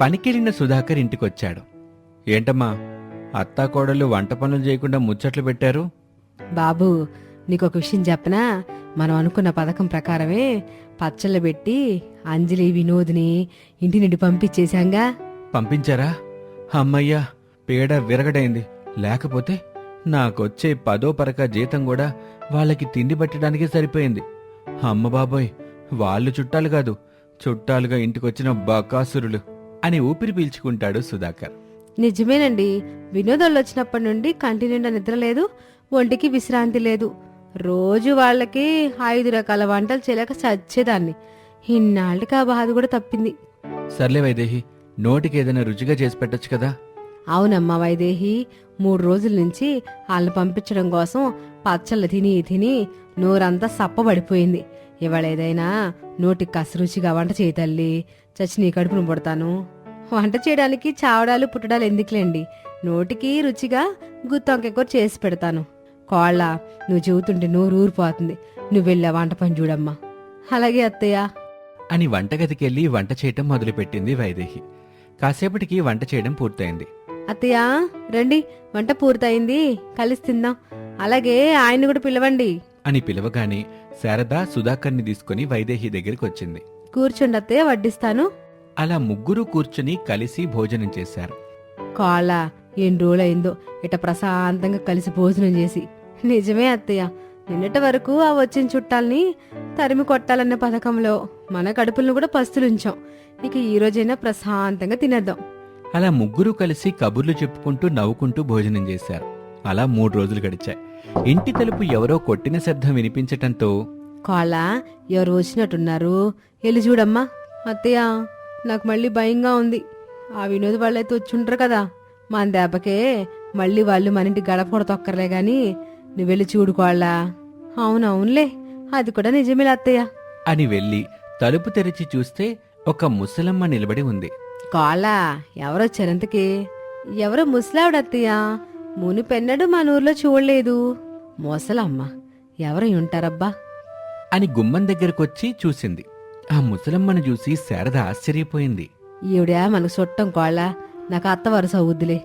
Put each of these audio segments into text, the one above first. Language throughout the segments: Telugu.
పనికెళ్ళిన సుధాకర్ ఇంటికొచ్చాడు. ఏంటమ్మా అత్తా కోడలు వంట పనులు చేయకుండా ముచ్చట్లు పెట్టారు? బాబు నీకొక విషయం చెప్పనా? మనం అనుకున్న పథకం ప్రకారమే పచ్చళ్ళు పెట్టి అంజలి వినోద్ని ఇంటి నుండి పంపించేశాంగా. పంపించారా? అమ్మయ్యా పేడ విరగడైంది. లేకపోతే నాకొచ్చే పదో పరక జీతం కూడా వాళ్ళకి తిండి పెట్టడానికే సరిపోయింది. అమ్మ బాబోయ్ వాళ్ళు చుట్టాలు కాదు చుట్టాలుగా ఇంటికొచ్చిన బకాసురులు. అని ఊపిరి పీల్చుకుంటాడు సుధాకర్. నిజమేనండి. వినోదాలు వచ్చినప్పటి నుండి కంటి నిండా నిద్ర లేదు ఒంటికి విశ్రాంతి లేదు. రోజు వాళ్ళకి ఐదు రకాల వంటలు చేయలేక చచ్చేదాన్ని ఇన్నాళ్ళకి ఆ బాధ కూడా తప్పింది. సర్లే వైదేహి నోటికి ఏదైనా రుచిగా చేసి పెట్టొచ్చు కదా? అవునమ్మా వైదేహి మూడు రోజుల నుంచి వాళ్ళని పంపించడం కోసం పచ్చళ్ళు తిని తిని నోరంతా సప్పబడిపోయింది. ఇవాళ ఏదైనా నోటికి కసరుచిగా వంట చేయి తల్లి. చచ్చి నీ కడుపును పుడతాను వంట చేయడానికి చావడాలు పుట్టడాలు ఎందుకులేండి? నోటికి రుచిగా గుత్తొంకెక్కువ చేసి పెడతాను. కోళ్ళ నువ్వు చెబుతుంటే నోరు ఊరిపోతుంది. నువ్వు వెళ్ళా వంట పని చూడమ్మా. అలాగే అత్తయ్య. అని వంటగదికెళ్ళి వంట చేయటం మొదలుపెట్టింది వైదేహి. కాసేపటికి వంట చేయడం పూర్తయింది. అత్తయ్య రండి. వంట పూర్తయింది. కలిసి తిందాం. అలాగే ఆయన్ని కూడా పిలవండి. అని పిలవగానే శారద సుధాకర్ని తీసుకుని వైదేహి దగ్గరికి వచ్చింది. కూర్చోండి అత్తయ్య వడ్డిస్తాను. అలా ముగ్గురు కూర్చుని కలిసి భోజనం చేశారు. కాళ్ళ ఎన్ని రోజులైందో ఇట ప్రశాంతంగా కలిసి భోజనం చేసి. నిజమే అత్తయ్య నిన్నటి వరకు ఆ వచ్చిన చుట్టాల్ని తరిమి కొట్టాలన్న పథకంలో మన కడుపులను కూడా పస్తులుంచాం. ఇక ఈ రోజైనా ప్రశాంతంగా తినేద్దాం. అలా ముగ్గురు కలిసి కబుర్లు చెప్పుకుంటూ నవ్వుకుంటూ భోజనం చేశారు. అలా మూడు రోజులు గడిచాయి. ఇంటి తలుపు ఎవరో కొట్టిన శబ్దం వినిపించటంతో కాళ్ళ ఎవరు వచ్చినట్టున్నారు? వెళ్ళి చూడమ్మా. అత్తయ్య నాకు మళ్ళీ భయంగా ఉంది. ఆ వినోద్ వాళ్ళైతే వచ్చుంటారు కదా. మన దెబ్బకే మళ్ళీ వాళ్ళు మన ఇంటి గడప కూడా తొక్కర్లే గాని నువ్వు వెళ్ళి చూడు కోళ్ళ. అవునవునులే అది కూడా నిజమే అత్తయ్య. అని వెళ్ళి తలుపు తెరిచి చూస్తే ఒక ముసలమ్మ నిలబడి ఉంది. కోళ్ళ ఎవరొచ్చారంతకి ఎవరో ముసలావిడ అత్తయ్య. మునిపెన్నడు మన ఊర్లో చూడలేదు. ముసలమ్మ ఎవరై ఉంటారబ్బా? అని గుమ్మం దగ్గరకొచ్చి చూసింది. ఆ ముసలమ్మను చూసి శారద ఆశ్చర్యపోయింది. ఈవిడ మనకు చుట్టం కోళ్ళ నాకు అత్త వరుస అవుద్దులే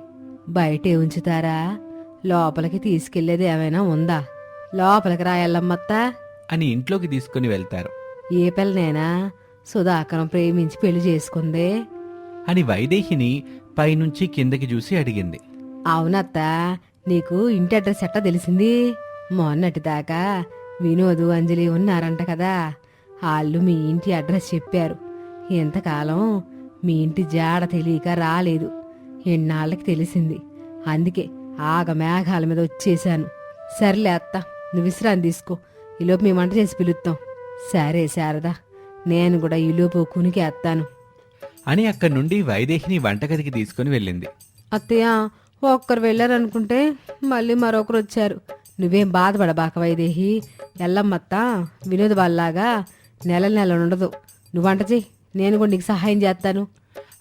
బయటే ఉంచుతారా? లోపలికి తీసుకెళ్ళేది ఏమైనా ఉందా? లోపలికి రాయల్లమ్మత్త. అని ఇంట్లోకి తీసుకుని వెళ్తారు. ఏ పిల్లనైనా సుధాకరం ప్రేమించి పెళ్ళి చేసుకుందే? అని వైదేహిని పైనుంచి కిందకి చూసి అడిగింది. అవునత్త నీకు ఇంటి అడ్రస్ ఎట్టా తెలిసింది? మొన్నటి దాకా వినోదు అంజలి ఉన్నారంట కదా. వాళ్ళు మీ ఇంటి అడ్రస్ చెప్పారు. ఎంతకాలం మీ ఇంటి జాడ తెలియక రాలేదు. ఎన్నాళ్ళకి తెలిసింది. అందుకే ఆగ మేఘాల మీద వచ్చేశాను. సర్లే అత్త నువ్వు విశ్రాంతి తీసుకో. ఈలోపు మేము వంట చేసి పిలుస్తాం సరే శారదా నేను కూడా ఈలోపు కునికి అత్తాను. అని అక్కడి నుండి వైదేహిని వంటగదికి తీసుకుని వెళ్ళింది. అత్తయ్య ఒక్కరు వెళ్ళారనుకుంటే మళ్ళీ మరొకరు వచ్చారు. నువ్వేం బాధపడబాక వైదేహి ఎల్లమ్మత్త వినోద్ వాళ్ళలాగా నెల నెల ఉండదు నువ్వు వంట చెయ్యి నేను కూడా నీకు సహాయం చేస్తాను.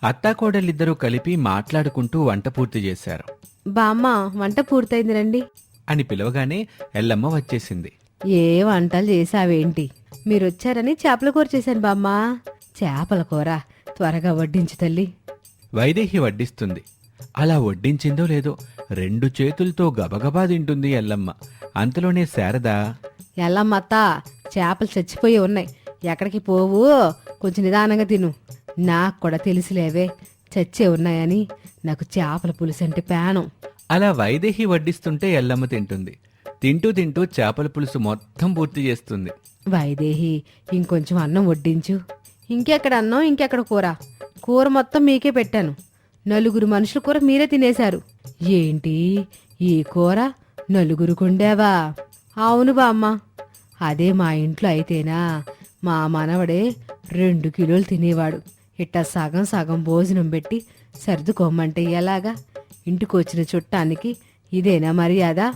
అత్తాకోడలిద్దరూ కలిపి మాట్లాడుకుంటూ వంట పూర్తి చేశారు. బామ్మ వంట పూర్తయింది రండి. అని పిలవగానే ఎల్లమ్మ వచ్చేసింది. ఏ వంటలు చేసావేంటి మీరు వచ్చారని చేపల కూర చేశాను బామ్మ చేపల కూర త్వరగా వడ్డించు తల్లి. వైదేహి వడ్డిస్తుంది. అలా వడ్డించిందో లేదో రెండు చేతులతో గబగబా తింటుంది ఎల్లమ్మ. అంతలోనే శారద ఎల్లమ్మత్త చేపలు చచ్చిపోయి ఉన్నాయి. ఎక్కడికి పోవు? కొంచెం నిదానంగా తిను. నాకు కూడా తెలిసిలేవే చచ్చే ఉన్నాయని. నాకు చేపల పులుసు అంటే ప్రాణం అలా వైదేహి వడ్డిస్తుంటే ఎల్లమ్మ తింటుంది. తింటూ తింటూ చేపల పులుసు మొత్తం పూర్తి చేస్తుంది. వైదేహి ఇంకొంచెం అన్నం వడ్డించు. ఇంకెక్కడ అన్నం ఇంకెక్కడ కూర? కూర మొత్తం మీకే పెట్టాను. నలుగురు మనుషుల కూర మీరే తినేశారు. ఏంటి? ఈ కూర నలుగురు కొండావా? అవును బామ్మ. అదే మా ఇంట్లో అయితేనా? మా మనవడే రెండు కిలోలు తినేవాడు. ఇట్టా సగం సగం భోజనం పెట్టి సర్దుకోమంటే ఎలాగా? ఇంటికి వచ్చిన చుట్టానికి ఇదేనా మర్యాద?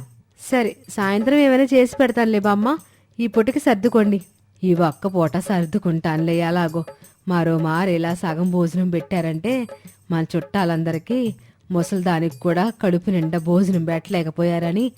సరే సాయంత్రం ఏమైనా చేసి పెడతానులే బామ్మ. ఈ పూటకి సర్దుకోండి. ఈ ఒక్క పూట సర్దుకుంటానులే ఎలాగో. మరో మారు ఇలా సగం భోజనం పెట్టారంటే మన చుట్టాలందరికీ ముసలిదానికి కూడా కడుపు నిండా భోజనం పెట్టలేకపోయారని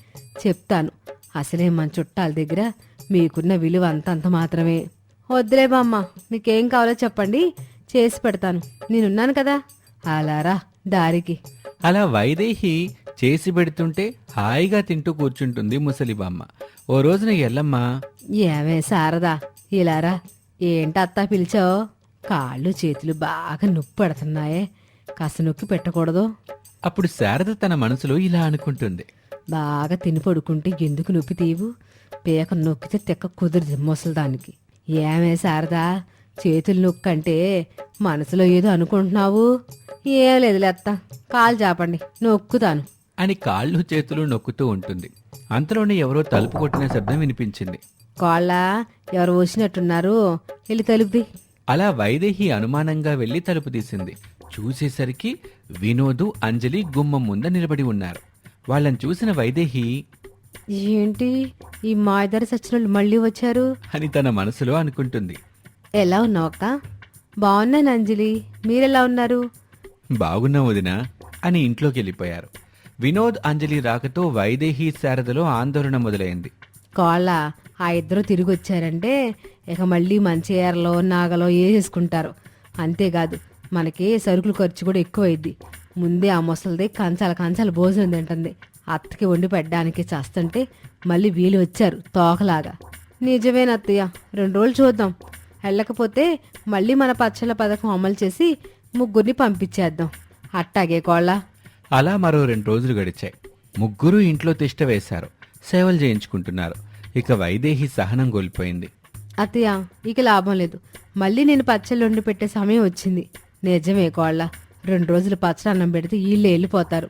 చెప్తాను. అసలే మన చుట్టాల దగ్గర మీకున్న విలువ అంతంత మాత్రమే. వద్దులే బామ్మ మీకేం కావాలో చెప్పండి చేసి పెడతాను. నేనున్నాను కదా. అలారా దారికి. అలా వైదేహి చేసి పెడుతుంటే హాయిగా తింటూ కూర్చుంటుంది ముసలిబామ్మ ఓ రోజున ఎల్లమ్మ ఏమే శారదా ఇలారా ఏంటి అత్తా పిలిచావు? కాళ్ళు చేతులు బాగా నొప్పి పడుతున్నాయే. కాస్త నొక్కి పెట్టకూడదు. అప్పుడు శారద తన మనసులో ఇలా అనుకుంటుంది. బాగా తిని పడుకుంటే ఎందుకు నొప్పి తీవు? పీక నొక్కితే తెక్క కుదిరిది ముసలిదానికి. ఏమే శారదా? చేతులు నొక్కంటే మనసులో ఏదో అనుకుంటున్నావు? ఏం లేదు లేత్త. కాలు చాపండి. నొక్కుతాను. అని కాళ్ళు చేతులు నొక్కుతూ ఉంటుంది. అంతలోనే ఎవరో తలుపు కొట్టిన శబ్దం వినిపించింది. కోళ్ళ ఎవరు వచ్చినట్టున్నారు వెళ్ళి తలుపుది అలా వైదేహి అనుమానంగా వెళ్ళి తలుపు తీసింది. చూసేసరికి వినోదు అంజలి గుమ్మం ముంద నిలబడి ఉన్నారు. వాళ్ళని చూసిన వైదేహి ఏంటి? ఈ మా ఇద్దరు సచ్చినోళ్ళు మళ్ళీ వచ్చారు? అని తన మనసులో అనుకుంటుంది. ఎలా ఉన్నావు అక్క? బాగున్నాను అంజలి. మీరెలా ఉన్నారు? బాగున్నా వదినా అని ఇంట్లోకి వెళ్ళిపోయారు. వినోద్ అంజలి రాకతో వైదేహి శారదలో ఆందోళన మొదలైంది. కోళ్ళ ఆ ఇద్దరు తిరిగి వచ్చారంటే ఇక మళ్ళీ మంచి ఏరలో నాగలో వేసేసుకుంటారు అంతేకాదు మనకి సరుకులు ఖర్చు కూడా ఎక్కువైద్ది. ముందే ఆ ముసలిది కంచాల కంచాల భోజనం తింటుంది. అత్తకి వండి పెట్టడానికి చేస్తుంటే మళ్ళీ వీలు వచ్చారు తోకలాగా. నిజమేనత్తయ్య రెండు రోజులు చూద్దాం. వెళ్ళకపోతే మళ్ళీ మన పచ్చళ్ళ పథకం అమలు చేసి ముగ్గురిని పంపించేద్దాం. అట్టాగే కోళ్ళ. అలా మరో రెండు రోజులు గడిచాయి. ముగ్గురు ఇంట్లో తిష్ట వేశారు. సేవలు చేయించుకుంటున్నారు. ఇక వైదేహి సహనం కోల్పోయింది. అత్తయ్య ఇక లాభం లేదు. మళ్ళీ నేను పచ్చళ్ళు వండి పెట్టే సమయం వచ్చింది. నిజమే కోళ్ళ. రెండు రోజులు పచ్చడి అన్నం పెడితే వీళ్ళే వెళ్ళిపోతారు.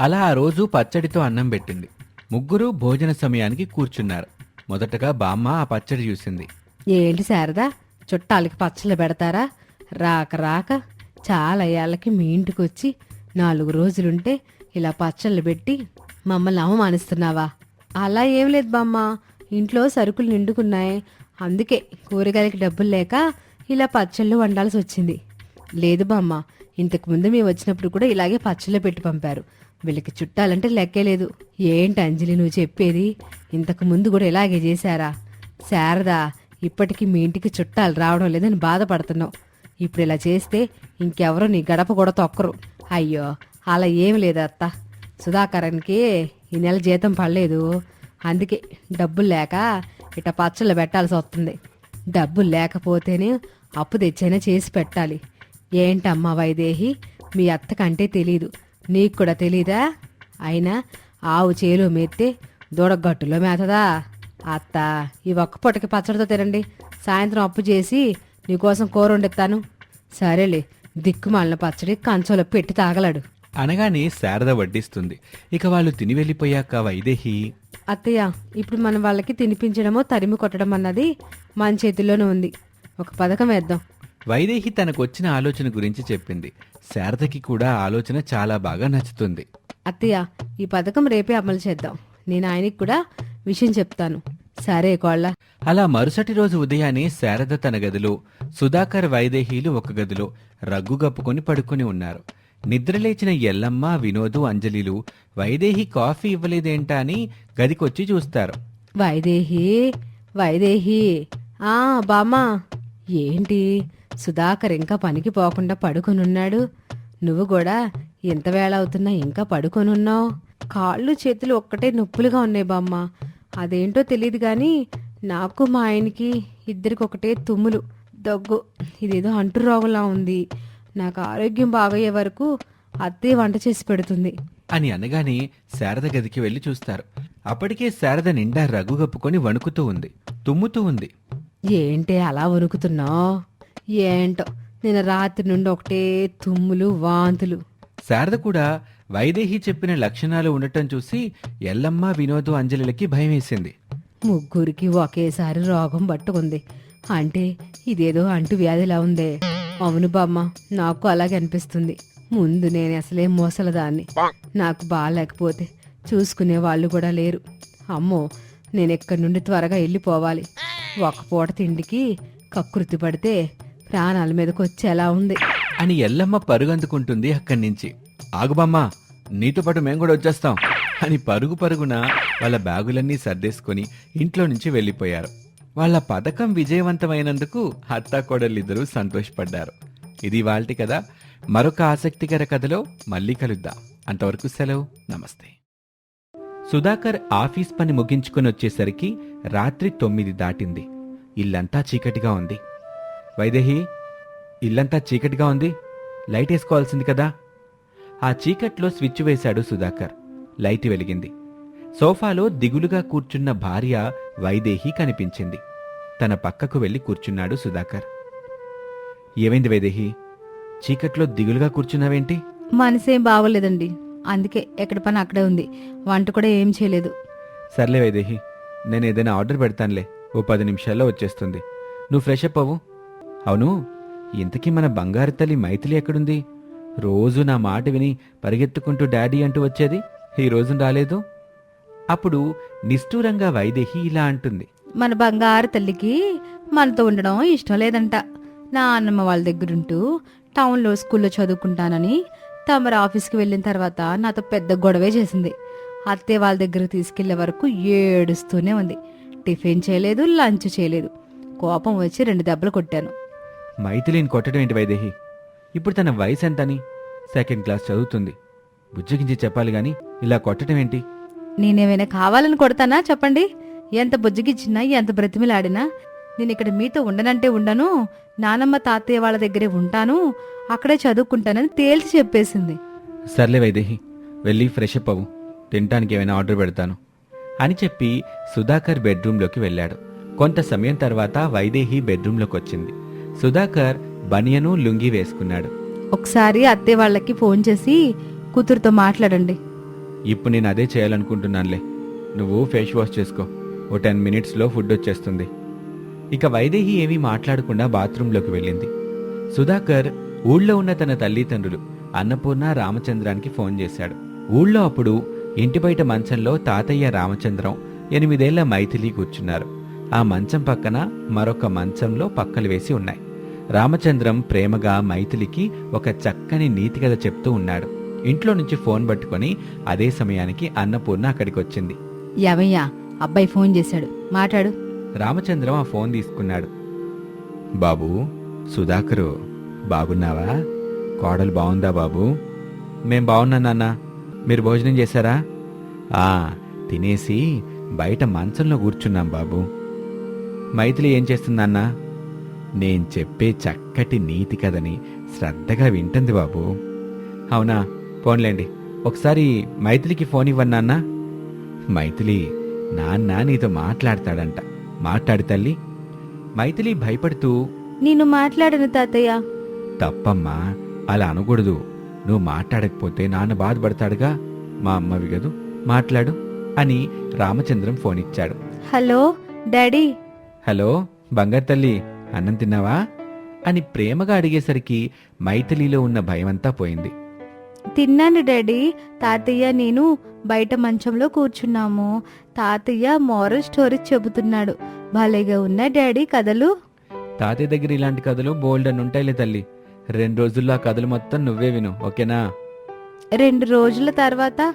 అలా ఆ రోజు పచ్చడితో అన్నం పెట్టింది. ముగ్గురు భోజన సమయానికి కూర్చున్నారు. మొదటగా బామ్మ ఆ పచ్చడి చూసింది. ఏంటి శారదా? చుట్టాలకి పచ్చళ్ళు పెడతారా? రాక రాక చాలా ఏళ్ళకి మీ ఇంటికి వచ్చి నాలుగు రోజులుంటే ఇలా పచ్చళ్ళు పెట్టి మమ్మల్ని అవమానిస్తున్నావా? అలా ఏం లేదు బామ్మ. ఇంట్లో సరుకులు నిండుకున్నాయి. అందుకే కూరగాయలకి డబ్బులు లేక ఇలా పచ్చళ్ళు వండాల్సి వచ్చింది. లేదు బామ్మ ఇంతకు ముందు మేము వచ్చినప్పుడు కూడా ఇలాగే పచ్చళ్ళు పెట్టి పంపారు. వీళ్ళకి చుట్టాలంటే లెక్కే లేదు. ఏంటి అంజలి నువ్వు చెప్పేది? ఇంతకు ముందు కూడా ఇలాగే చేశారా? శారదా ఇప్పటికీ మీ ఇంటికి చుట్టాలు రావడం లేదని బాధపడుతున్నావు. ఇప్పుడు ఇలా చేస్తే ఇంకెవరో నీ గడప కూడా తొక్కరు. అయ్యో అలా ఏం లేదు అత్త. సుధాకరన్కి ఈ నెల జీతం పడలేదు. అందుకే డబ్బులు లేక ఇట పచ్చళ్ళు పెట్టాల్సి వస్తుంది. డబ్బులు లేకపోతేనే అప్పు తెచ్చైనా చేసి పెట్టాలి. ఏంటమ్మా వైదేహి? మీ అత్తకంటే తెలీదు. నీకు కూడా తెలీదా? అయినా ఆవు చేలో మెత్తే దూడగట్టులో మేతదా? అత్త ఈ ఒక్క పూటకి పచ్చడితో తినండి. సాయంత్రం అప్పు చేసి నీకోసం కూర వండిస్తాను. సరేలే దిక్కుమాలిన పచ్చడి కంచంలో పెట్టి తాగలాడు. అనగానే శారద వడ్డిస్తుంది. ఇక వాళ్ళు తిని వెళ్ళిపోయాక వైదేహి అత్తయ్య ఇప్పుడు మనం వాళ్ళకి తినిపించడమో తరిమి కొట్టడం అన్నది మన చేతిలోనే ఉంది. ఒక పథకం వేద్దాం. వైదేహి తనకొచ్చిన ఆలోచన గురించి చెప్పింది. శారదకి కూడా ఆలోచన చాలా బాగా నచ్చుతుంది. అత్తయ్య ఈ పథకం రేపే అమలు చేద్దాం. నేను ఆయనకి కూడా విషయం చెప్తాను. సరే కోళ్ళ. అలా మరుసటి రోజు ఉదయాన్నే శారద తన గదిలో సుధాకర్ వైదేహీలు ఒక గదిలో రగ్గు కప్పుకొని పడుకొని ఉన్నారు. నిద్రలేచిన ఎల్లమ్మ వినోదు అంజలిలు వైదేహి కాఫీ ఇవ్వలేదేంటా అని గదికొచ్చి చూస్తారు. వైదేహి వైదేహి. ఆ బామ్మా. ఏంటి? సుధాకర్ ఇంకా పనికి పోకుండా పడుకొనున్నాడు. నువ్వు కూడా ఎంత వేళ అవుతున్నా ఇంకా పడుకొనున్నావు. కాళ్ళు చేతులు ఒక్కటే నొప్పులుగా ఉన్నాయి బామ్మ. అదేంటో తెలియదు గాని నాకు మా ఆయనకి ఇద్దరికి ఒకటే తుమ్ములు. దగ్గు ఇదేదో అంటు రోగంలా ఉంది. నాకు ఆరోగ్యం బాగయ్యే వరకు అత్తే వంట చేసి పెడుతుంది. అని అనగానే శారద గదికి వెళ్ళి చూస్తారు. అప్పటికే శారద నిండా రగ్గు కప్పుకొని వణుకుతూ ఉంది తుమ్ముతూ ఉంది. ఏంటే అలా వణుకుతున్నావు? ఏంటో? నేను రాత్రి నుండి ఒకటే తుమ్ములు వాంతులు. శారద కూడా వైదేహి చెప్పిన లక్షణాలు ఉండటం చూసి ఎల్లమ్మ వినోదు అంజలిలకి భయమేసింది. ముగ్గురికి ఒకేసారి రోగం పట్టుకుంది. అంటే ఇదేదో అంటు వ్యాధిలా ఉందే. అవును బామ్మ నాకు అలాగే అనిపిస్తుంది. ముందు నేను అసలే మోసలదాన్ని. నాకు బాగాలేకపోతే చూసుకునే వాళ్ళు కూడా లేరు. అమ్మో నేను ఎక్కడి నుండి త్వరగా వెళ్ళిపోవాలి. ఒక పూట తిండికి కకృతి పడితే ప్రాణాల మీదకి వచ్చేలా ఉంది. అని ఎల్లమ్మ పరుగందుకుంటుంది అక్కడి నుంచి. ఆగుబమ్మా నీతో పాటు మేము కూడా వచ్చేస్తాం. అని పరుగు పరుగున వాళ్ళ బ్యాగులన్నీ సర్దేసుకొని ఇంట్లో నుంచి వెళ్ళిపోయారు. వాళ్ళ పథకం విజయవంతమైనందుకు అత్తా కోడలిద్దరూ సంతోషపడ్డారు. ఇది వాళ్ళటి కదా మరొక ఆసక్తికర కథలో మళ్ళీ కలుద్దాం. అంతవరకు సెలవు. నమస్తే. సుధాకర్ ఆఫీస్ పని ముగించుకొని వచ్చేసరికి రాత్రి తొమ్మిది దాటింది. ఇల్లంతా చీకటిగా ఉంది. వైదేహి ఇల్లంతా చీకటిగా ఉంది. లైట్ వేసుకోవాల్సింది కదా. ఆ చీకట్లో స్విచ్ వేశాడు సుధాకర్. లైట్ వెలిగింది. సోఫాలో దిగులుగా కూర్చున్న భార్య వైదేహి కనిపించింది. తన పక్కకు వెళ్ళి కూర్చున్నాడు సుధాకర్. ఏమైంది వైదేహి? చీకట్లో దిగులుగా కూర్చున్నావేంటి? మనసేం బాగోలేదండి అందుకే ఎక్కడ పని అక్కడే ఉంది. వంట కూడా ఏం చేయలేదు. సర్లే వైదేహి నేను ఏదైనా ఆర్డర్ పెడతానులే. ఓ పది నిమిషాల్లో వచ్చేస్తుంది. నువ్వు ఫ్రెష్ అప్ అవ్వు. అవును ఇంతకీ మన బంగారు తల్లి మైథిలి ఎక్కడుంది? రోజు నా మాట విని పరిగెత్తుకుంటూ డాడీ అంటూ వచ్చేది? ఈ రోజు రాలేదు? అప్పుడు నిష్ఠూరంగా వైదేహి ఇలా అంటుంది. మన బంగారు తల్లికి మనతో ఉండడం ఇష్టం లేదంట. నా అన్నమ్మ వాళ్ళ దగ్గరుంటూ టౌన్లో స్కూల్లో చదువుకుంటానని తమరు ఆఫీస్కి వెళ్ళిన తర్వాత నాతో పెద్ద గొడవే చేసింది. అత్తయ్య వాళ్ళ దగ్గరకు తీసుకెళ్ళే వరకు ఏడుస్తూనే ఉంది. టిఫిన్ చేయలేదు లంచ్ చేయలేదు. కోపం వచ్చి రెండు దెబ్బలు కొట్టాను. మైథిలిని కొట్టడం ఏంటి వైదేహి? ఇప్పుడు తన వయసు ఎంతని? సెకండ్ క్లాస్ చదువుతుంది. బుజ్జగించి చెప్పాలి గాని ఇలా కొట్టడం ఏంటి? నేనేమైనా కావాలని కొడతానా? చెప్పండి. ఎంత బుజ్జగిచ్చినా ఎంత బ్రతిమిలాడినా నేను ఇక్కడ మీతో ఉండనంటే ఉండను. నానమ్మ తాతయ్య వాళ్ళ దగ్గరే ఉంటాను. అక్కడే చదువుకుంటానని తేల్చి చెప్పేసింది. సర్లే వైదేహి వెళ్ళి ఫ్రెష్ అప్ అవ్వు. తినటానికి ఏమైనా ఆర్డర్ పెడతాను. అని చెప్పి సుధాకర్ బెడ్రూంలోకి వెళ్ళాడు. కొంత సమయం తర్వాత వైదేహి బెడ్రూంలోకి వచ్చింది సుధాకర్ బనియను లుంగి వేసుకున్నాడు. ఒకసారి అత్తయ్య వాళ్ళకి ఫోన్ చేసి కూతురుతో మాట్లాడండి. ఇప్పుడు నేను అదే చేయాలనుకుంటున్నానులే. నువ్వు ఫేస్ వాష్ చేసుకో. ఓ టెన్ మినిట్స్లో ఫుడ్ వచ్చేస్తుంది. ఇక వైదేహి ఏమీ మాట్లాడకుండా బాత్రూంలోకి వెళ్ళింది. సుధాకర్ ఊళ్ళో ఉన్న తన తల్లిదండ్రులు అన్నపూర్ణ రామచంద్రానికి ఫోన్ చేశాడు. ఊళ్ళో అప్పుడు ఇంటి బయట మంచంలో తాతయ్య రామచంద్రం ఎనిమిదేళ్ళ మైథిలి కూర్చున్నారు. ఆ మంచం పక్కన మరొక మంచంలో పక్కలు వేసి ఉన్నాయి. రామచంద్రం ప్రేమగా మైథిలికి ఒక చక్కని నీతి కథ చెప్తూ ఉన్నాడు. ఇంట్లో నుంచి ఫోన్ పట్టుకొని అదే సమయానికి అన్నపూర్ణ అక్కడికి వచ్చింది యావయ్యా అబ్బాయి ఫోన్ చేశాడు. మాట్లాడు. రామచంద్రం ఆ ఫోన్ తీసుకున్నాడు. బాబు సుధాకరు బాగున్నావా? కోడలు బాగుందా బాబు? మేం బాగున్నా నాన్న. మీరు భోజనం చేశారా? ఆ తినేసి బయట మంచంలో కూర్చున్నాం బాబు. మైథిలి ఏం చేస్తుందన్నా నేను చెప్పే చక్కటి నీతి కథని శ్రద్ధగా వింటుంది బాబు. అవునా? ఫోన్లేండి ఒకసారి మైథిలికి ఫోన్ ఇవ్వండి నాన్న. మైథిలి నాన్న నీతో మాట్లాడతాడంట. మాట్లాడు తల్లి. మైథిలి భయపడుతూ నేను మాట్లాడను తాతయ్య. తప్పమ్మా అలా అనకూడదు. నువ్వు మాట్లాడకపోతే నాన్న బాధపడతాడుగా. మా అమ్మవి గదు మాట్లాడు అని రామచంద్రం ఫోన్ ఇచ్చాడు. Hello daddy. హలో బంగారు తల్లి. అన్నం తిన్నావా? అని ప్రేమగా అడిగేసరికి మైథిలిలో ఉన్న భయమంతా పోయింది. తిన్నాను డాడీ. తాతయ్య నేను బయట మంచంలో కూర్చున్నాము. తాతయ్య మోరల్ స్టోరీస్ చెబుతున్నాడు. భలేగా ఉన్న డాడీ కథలు? తాతయ్య దగ్గర ఇలాంటి కథలు బోల్డ్ అని ఉంటాయిలే తల్లి. రెండు రోజుల్లో ఆ కథలు మొత్తం నువ్వే విను ఓకేనా? రెండు రోజుల తర్వాత?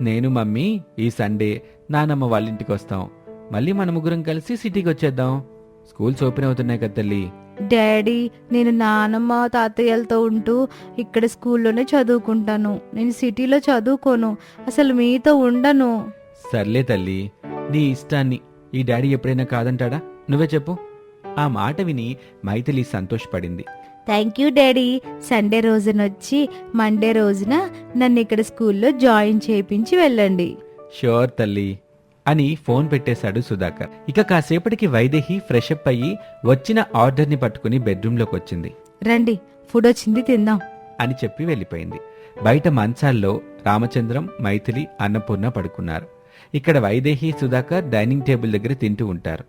నేను మమ్మీ ఈ సండే నానమ్మ వాళ్ళ ఇంటికి వస్తాం. మళ్ళీ మన ముగ్గురం కలిసి సిటీకి వచ్చేద్దాం. స్కూల్స్ ఓపెన్ అవుతున్నాయి కదా తల్లి. డాడీ నేను నానమ్మ తాతయ్యలతో ఉంటూ ఇక్కడ స్కూల్లోనే చదువుకుంటాను. నేను సిటీలో చదువుకోను. అసలు మీతో ఉండను. సర్లే తల్లి నీ ఇష్టాన్ని ఈ డాడీ ఎప్పుడైనా కాదంటాడా? నువ్వే చెప్పు. ఆ మాట విని Maithili సంతోషపడింది. Thank you daddy. Sunday రోజున వచ్చి మండే రోజున నన్ను ఇక్కడ స్కూల్లో జాయిన్ చేయించి వెళ్ళండి. షూర్ తల్లి. అని ఫోన్ పెట్టేశాడు సుధాకర్. ఇక కాసేపటికి వైదేహి ఫ్రెష్ అప్ అయ్యి వచ్చిన ఆర్డర్ని పట్టుకుని బెడ్రూమ్లోకి వచ్చింది రండి ఫుడ్ వచ్చింది తిందాం. అని చెప్పి వెళ్ళిపోయింది. బయట మంచాల్లో రామచంద్రం మైథిలి అన్నపూర్ణ పడుకున్నారు. ఇక్కడ వైదేహి సుధాకర్ డైనింగ్ టేబుల్ దగ్గర తింటూ ఉంటారు.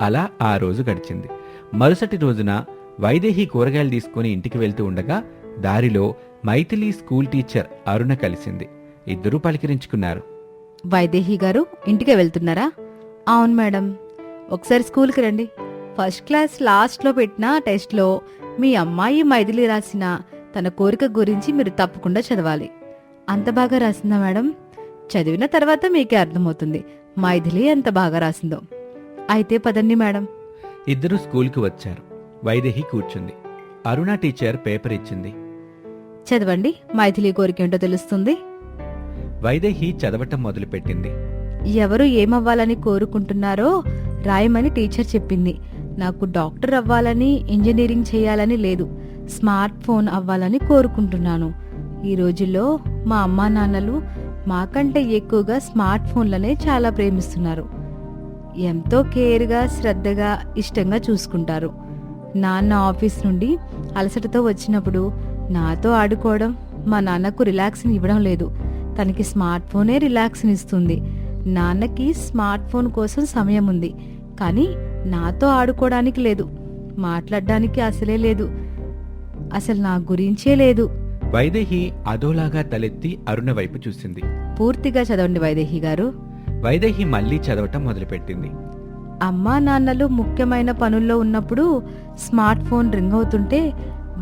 అలా ఆ రోజు గడిచింది. మరుసటి రోజున వైదేహి కూరగాయలు తీసుకుని ఇంటికి వెళ్తూ ఉండగా దారిలో మైథిలి స్కూల్ టీచర్ అరుణ కలిసింది. ఇద్దరూ పలికిరించుకున్నారు. వైదేహి గారు ఇంటికే వెళ్తున్నారా? అవును మేడం. ఒకసారి స్కూల్కి రండి. ఫస్ట్ క్లాస్ లాస్ట్లో పెట్టిన టెస్ట్లో మీ అమ్మాయి మైథిలి రాసిన తన కోరిక గురించి మీరు తప్పకుండా చదవాలి. అంత బాగా రాసిందా మేడం? చదివిన తర్వాత మీకే అర్థమవుతుంది. మైథిలి ఎంత బాగా రాసిందో. అయితే పదండి మేడం. ఇద్దరూ స్కూల్కి వచ్చారు. వైదేహి కూర్చుంది. అరుణ టీచర్ పేపర్ ఇచ్చింది. చదవండి. మైథిలి కోరికేంటో తెలుస్తుంది. వైదేహి చదవటం మొదలుపెట్టింది. ఎవరు ఏమవ్వాలని కోరుకుంటున్నారో రాయమని టీచర్ చెప్పింది. నాకు డాక్టర్ అవ్వాలని ఇంజనీరింగ్ చేయాలని లేదు. స్మార్ట్ ఫోన్ అవ్వాలని కోరుకుంటున్నాను. ఈ రోజుల్లో మా అమ్మా నాన్నలు మాకంటే ఎక్కువగా స్మార్ట్ ఫోన్లనే చాలా ప్రేమిస్తున్నారు. ఎంతో కేర్గా శ్రద్ధగా ఇష్టంగా చూసుకుంటారు. నాన్న ఆఫీస్ నుండి అలసటతో వచ్చినప్పుడు నాతో ఆడుకోవడం మా నాన్నకు రిలాక్స్ని ఇవ్వడం లేదు. తనకి స్మార్ట్ ఫోనే రిలాక్స్ని ఇస్తుంది నాన్నకి స్మార్ట్ ఫోన్ కోసం సమయం ఉంది కానీ నాతో ఆడుకోవడానికి లేదు. మాట్లాడడానికి అసలే లేదు. అసలు నా గురించే లేదు. వైదేహి అదోలాగా తలెత్తి అరుణ వైపు చూసింది. పూర్తిగా చదవండి వైదేహి గారు. వైదేహి మళ్ళీ చదవటం మొదలుపెట్టింది. అమ్మా నాన్నలు ముఖ్యమైన పనుల్లో ఉన్నప్పుడు స్మార్ట్ ఫోన్ రింగ్ అవుతుంటే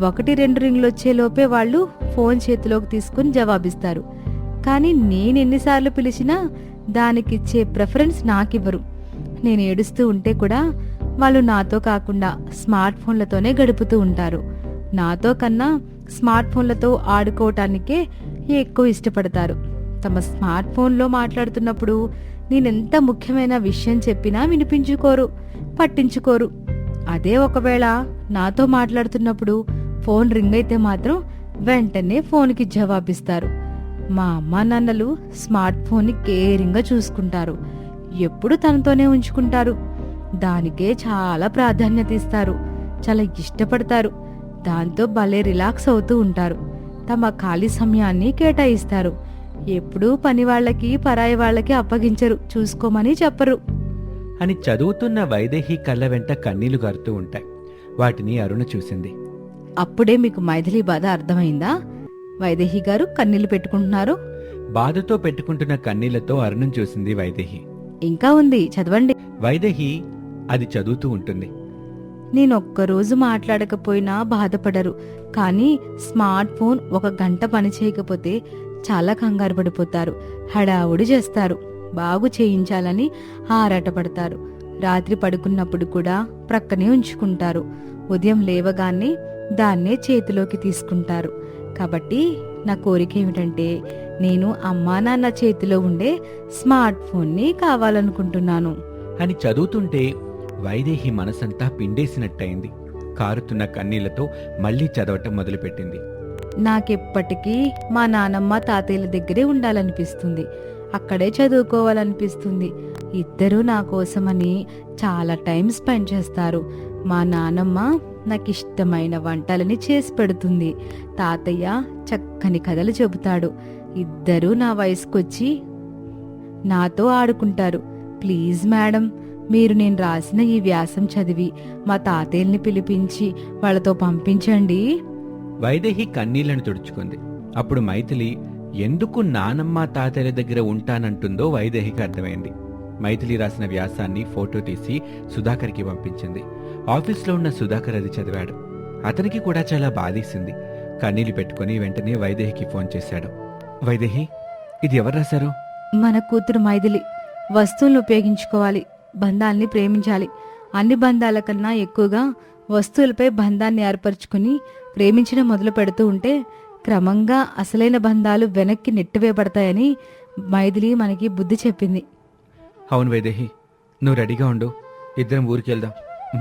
ఒకటి రెండు రింగ్లు వచ్చే లోపే వాళ్ళు ఫోన్ చేతిలోకి తీసుకుని జవాబిస్తారు. కానీ నేను ఎన్నిసార్లు పిలిచినా దానికిచ్చే ప్రిఫరెన్స్ నాకివ్వరు. నేను ఏడుస్తూ ఉంటే కూడా వాళ్ళు నాతో కాకుండా స్మార్ట్ ఫోన్లతోనే గడుపుతూ ఉంటారు. నాతో కన్నా స్మార్ట్ ఫోన్లతో ఆడుకోవటానికే ఎక్కువ ఇష్టపడతారు. తమ స్మార్ట్ ఫోన్లో మాట్లాడుతున్నప్పుడు నేనెంత ముఖ్యమైన విషయం చెప్పినా వినిపించుకోరు పట్టించుకోరు. అదే ఒకవేళ నాతో మాట్లాడుతున్నప్పుడు ఫోన్ రింగ్ అయితే మాత్రం వెంటనే ఫోన్కి జవాబిస్తారు. మా అమ్మా నాన్నలు స్మార్ట్ ఫోన్ని కేరింగ్గా చూసుకుంటారు. ఎప్పుడు తనతోనే ఉంచుకుంటారు. దానికే చాలా ప్రాధాన్యత ఇస్తారు. చాలా ఇష్టపడతారు. దాంతో భలే రిలాక్స్ అవుతూ ఉంటారు. తమ ఖాళీ సమయాన్ని కేటాయిస్తారు. ఎప్పుడూ పని వాళ్ళకి పరాయి వాళ్ళకి అప్పగించరు. చూసుకోమని చెప్పరు. అని చదువుతున్న వైదేహి కళ్ళ వెంట కన్నీళ్ళు గారుతూ ఉంటాయి. వాటిని అరుణ చూసింది. అప్పుడే మీకు మైథిలి బాధ అర్థమైందా? వైదేహి గారు కన్నీళ్ళు పెట్టుకుంటున్నారు. బాధతో పెట్టుకుంటున్న కన్నీళ్ళతో అరుణం చూసింది వైదేహి. ఇంకా ఉంది చదవండి. వైదేహి అది చదువుతూ ఉంటుంది. నేను ఒక్కరోజు మాట్లాడకపోయినా బాధపడరు కానీ స్మార్ట్ ఫోన్ ఒక గంట పని చేయకపోతే చాలా కంగారు పడిపోతారు హడావుడి చేస్తారు బాగు చేయించాలని ఆరాటపడతారు రాత్రి పడుకున్నప్పుడు కూడా ప్రక్కనే ఉంచుకుంటారు ఉదయం లేవగానే దాన్నే చేతిలోకి తీసుకుంటారు. కాబట్టి నా కోరిక ఏమిటంటే నేను అమ్మా నాన్న చేతిలో ఉండే స్మార్ట్ ఫోన్ని కావాలనుకుంటున్నాను. అని చదువుతుంటే వైదేహి మనసంతా పిండేసినట్టయింది. కారుతున్న కన్నీళ్ళతో మళ్ళీ చదవటం మొదలుపెట్టింది. నాకెప్పటికీ మా నానమ్మ తాతయ్యల దగ్గరే ఉండాలనిపిస్తుంది. అక్కడే చదువుకోవాలనిపిస్తుంది. ఇద్దరూ నా కోసమని చాలా టైం స్పెండ్ చేస్తారు. మా నానమ్మ నాకు ఇష్టమైన వంటలని చేసి పెడుతుంది. తాతయ్య చక్కని కథలు చెబుతాడు. ఇద్దరూ నా వయసుకొచ్చి నాతో ఆడుకుంటారు. ప్లీజ్ మేడం మీరు నేను రాసిన ఈ వ్యాసం చదివి మా తాతయ్యల్ని పిలిపించి వాళ్ళతో పంపించండి. వైదేహి కన్నీళ్ళను తుడుచుకుంది. అప్పుడు మైథిలి ఎందుకు నానమ్మ తాతయ్య దగ్గర ఉంటానంటుందో వైదేహికి అర్థమైంది. మైథిలి రాసిన వ్యాసాన్ని ఫోటో తీసి సుధాకర్కి పంపించింది. ఆఫీస్లో ఉన్న సుధాకర్ అది చదివాడు. అతనికి కూడా చాలా బాధేసింది. కన్నీళ్ళు పెట్టుకుని వెంటనే వైదేహికి ఫోన్ చేశాడు. వైదేహి ఇది ఎవరు రాశారు? మన కూతురు మైథిలి. వస్తువులను ఉపయోగించుకోవాలి బంధాల్ని ప్రేమించాలి. అన్ని బంధాల కన్నా ఎక్కువగా వస్తువులపై బంధాన్ని ఏర్పరచుకుని ప్రేమించడం మొదలు పెడుతూ ఉంటే క్రమంగా అసలైన బంధాలు వెనక్కి నెట్టివేయబడతాయని మైథిలి మనకి బుద్ధి చెప్పింది. అవును వైదేహి నువ్వు రెడీగా ఉండు. ఇద్దరం ఊరికి వెళ్దాం.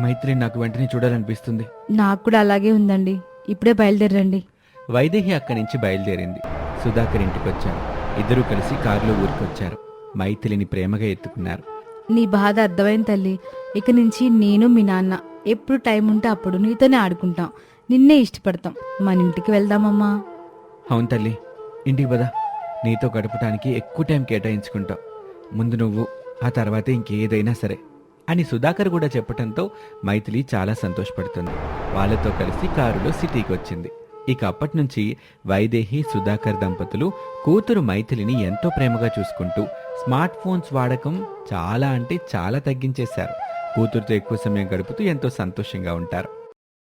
మైత్రి నాకు వెంటనే చూడాలనిపిస్తుంది. నాకు కూడా అలాగే ఉందండి. ఇప్పుడే బయలుదేరండి. వైదేహి అక్కడి నుంచి బయలుదేరింది. సుధాకర్ ఇంటికి వచ్చారు. ఇద్దరూ కలిసి కారులో ఊరికొచ్చారు. మైథిలిని ప్రేమగా ఎత్తుకున్నారు. నీ బాధ అర్థమైంది తల్లి. ఇక నుంచి నేను మీ నాన్న ఎప్పుడు టైం ఉంటే అప్పుడు నీతోనే ఆడుకుంటాం. నిన్నే ఇష్టపడతాం. మన ఇంటికి వెళ్దామమ్మా. అవును తల్లి. ఇంటికి పద. నీతో గడపటానికి ఎక్కువ టైం కేటాయించుకుంటావు ముందు నువ్వు ఆ తర్వాతే ఇంకేదైనా సరే అని సుధాకర్ కూడా చెప్పటంతో మైథిలి చాలా సంతోషపడుతుంది. వాళ్ళతో కలిసి కారులో సిటీకి వచ్చింది ఇక అప్పటి నుంచి వైదేహి సుధాకర్ దంపతులు కూతురు మైథిలిని ఎంతో ప్రేమగా చూసుకుంటూ స్మార్ట్ ఫోన్స్ వాడకం చాలా అంటే చాలా తగ్గించేశారు. కూతురుతో ఎక్కువ సమయం గడుపుతూ ఎంతో సంతోషంగా ఉంటారు.